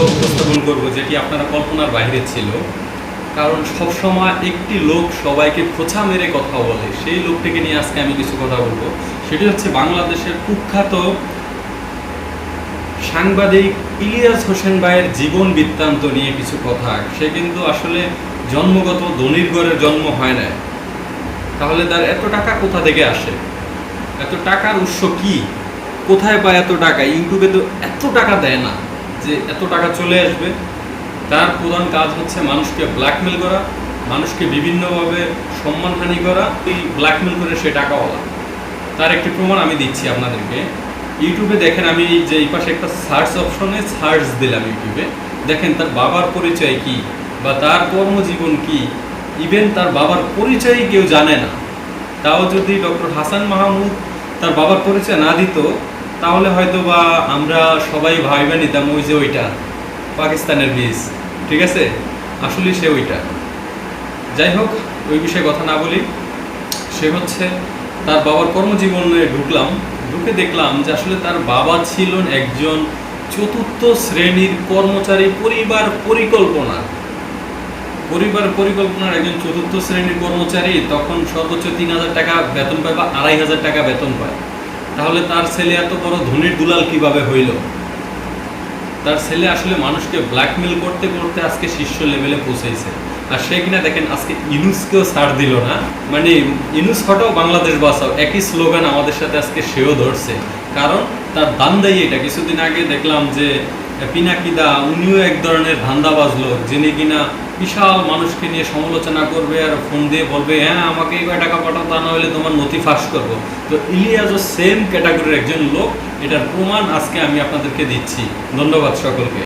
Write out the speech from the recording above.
উপস্থাপন করব যেটি আপনারা কল্পনার বাইরে ছিল। কারণ সবসময় একটি লোক সবাইকে খোঁচা মেরে কথা বলে, সেই লোকটিকে নিয়ে আজকে আমি কিছু কথা বলব। সেটি হচ্ছে বাংলাদেশের কুখ্যাত সাংবাদিক ইলিয়াস হোসেন ভাইয়ের জীবন বৃত্তান্ত নিয়ে কিছু কথা। সে কিন্তু আসলে জন্মগত ধনির ঘরের জন্ম হয় না তাহলে তার এত টাকা কোথা থেকে আসে? এত টাকার উৎস কি? কোথায় পায় এত টাকা? ইউটিউবে তো এত টাকা দেয় না। যে এত টাকা চলে আসবে, তার প্রধান কাজ হচ্ছে মানুষকে ব্ল্যাকমেল করা, মানুষকে বিভিন্নভাবে সম্মানহানি করা, এই ব্ল্যাকমেল করে সে টাকাওয়ালা তার একটি প্রমাণ আমি দিচ্ছি আপনাদেরকে। ইউটিউবে দেখেন আমি যে এই পাশে একটা সার্চ অপশনে সার্চ দিলাম ইউটিউবে। দেখেন তার বাবার পরিচয় কি বা তার কর্মজীবন কি? ইভেন তার বাবার পরিচয় কেউ জানে না। তাও যদি ডক্টর হাসান মাহমুদ তার বাবার পরিচয় না দিত তাহলে হয়তো বা আমরা সবাই ভাইবা নিতাম ওই যে ওইটা, পাকিস্তানের বীজ ঠিক আছে? আসলে সে ওইটা। যাই হোক, ওই বিষয়ে কথা না বলি। সে হচ্ছে তার বাবার কর্মজীবনে ঢুকলাম, ঢুকে দেখলাম যে আসলে তার বাবা ছিলেন একজন চতুর্থ শ্রেণির কর্মচারী পরিবার পরিকল্পনা। পরিবার পরিকল্পনার একজন চতুর্থ শ্রেণির কর্মচারী তখন সর্বোচ্চ তিন হাজার টাকা বেতন পায় বা আড়াই হাজার টাকা বেতন পায়। তাহলে তার ছেলে এত বড় ধনির দুলাল কীভাবে হইল? তার ছেলে আসলে মানুষকে ব্ল্যাকমেল করতে করতে আজকে শীর্ষ লেভেলে পৌঁছেছে আর সে কিনা দেখেন, আজকে ইনুসকেও ছাড় দিল না। মানে ইনুস হটাও বাংলাদেশ বাঁচাও, একই স্লোগান আমাদের সাথে আজকে সেও ধরছে। কারণ তার দান দেয় এটা। কিছুদিন আগে দেখলাম যে পিনাকিদা, উনিও এক ধরনের ধান্দাবাজ লোক, যিনি কিনা বিশাল মানুষকে নিয়ে সমালোচনা করবে আর ফোন দিয়ে বলবে হ্যাঁ আমাকে এই টাকা পাঠাও, তা না হলে তোমার নথি ফাঁস করব। তো ইলিয়াসও সেম ক্যাটাগরির একজন লোক, এটার প্রমাণ আজকে আমি আপনাদেরকে দিচ্ছি। ধন্যবাদ সকলকে।